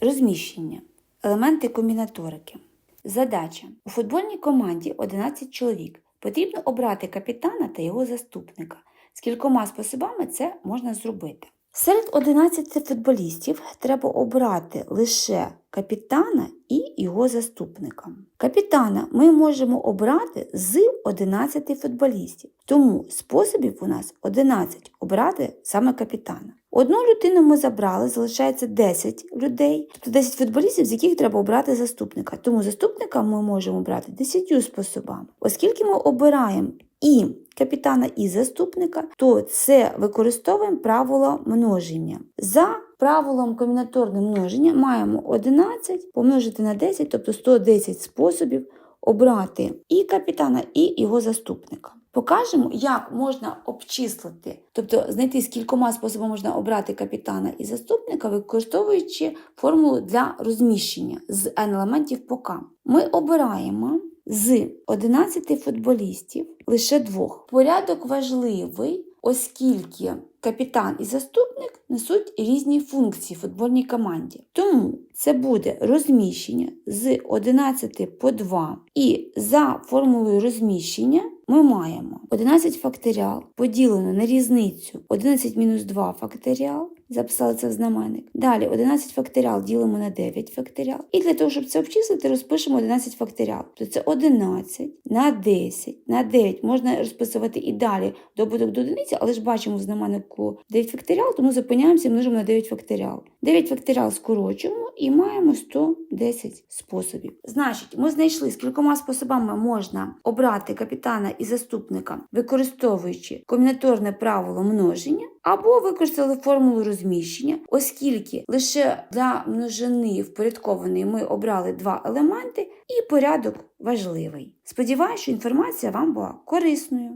Розміщення. Елементи комбінаторики. Задача. У футбольній команді 11 чоловік. Потрібно обрати капітана та його заступника. З кількома способами це можна зробити. Серед 11 футболістів треба обрати лише капітана і його заступника. Капітана ми можемо обрати з 11 футболістів, тому способів у нас 11 обрати саме капітана. Одну людину ми забрали, залишається 10 людей, тобто 10 футболістів, з яких треба обрати заступника. Тому заступника ми можемо обрати 10 способами. Оскільки ми обираємо і капітана, і заступника, то це використовуємо правило множення. За правилом комбінаторного множення маємо 11 помножити на 10, тобто 110 способів обрати і капітана, і його заступника. Покажемо, як можна обчислити, тобто знайти з кількома способами можна обрати капітана і заступника, використовуючи формулу для розміщення з n елементів по k. Ми обираємо з 11 футболістів лише двох. Порядок важливий, оскільки капітан і заступник несуть різні функції в футбольній команді. Тому це буде розміщення з 11 по 2. І за формулою розміщення ми маємо 11 факторіал поділено на різницю 11 мінус 2 факторіал. Записали це в знаменник. Далі 11 факторіал ділимо на 9 факторіал. І для того, щоб це обчислити, розпишемо 11 факторіал. Тобто це 11 на 10 на 9 можна розписувати і далі добуток до одиниці, але ж бачимо в знаменнику 9 факторіал, тому зупиняємося і множимо на 9 факторіал. 9 факторіал скорочуємо і маємо 110 способів. Значить, ми знайшли, з кількома способами можна обрати капітана і заступника, використовуючи комбінаторне правило множення, або використали формулу розміщення, оскільки лише для множини впорядкованої ми обрали два елементи, і порядок важливий. Сподіваюся, що інформація вам була корисною.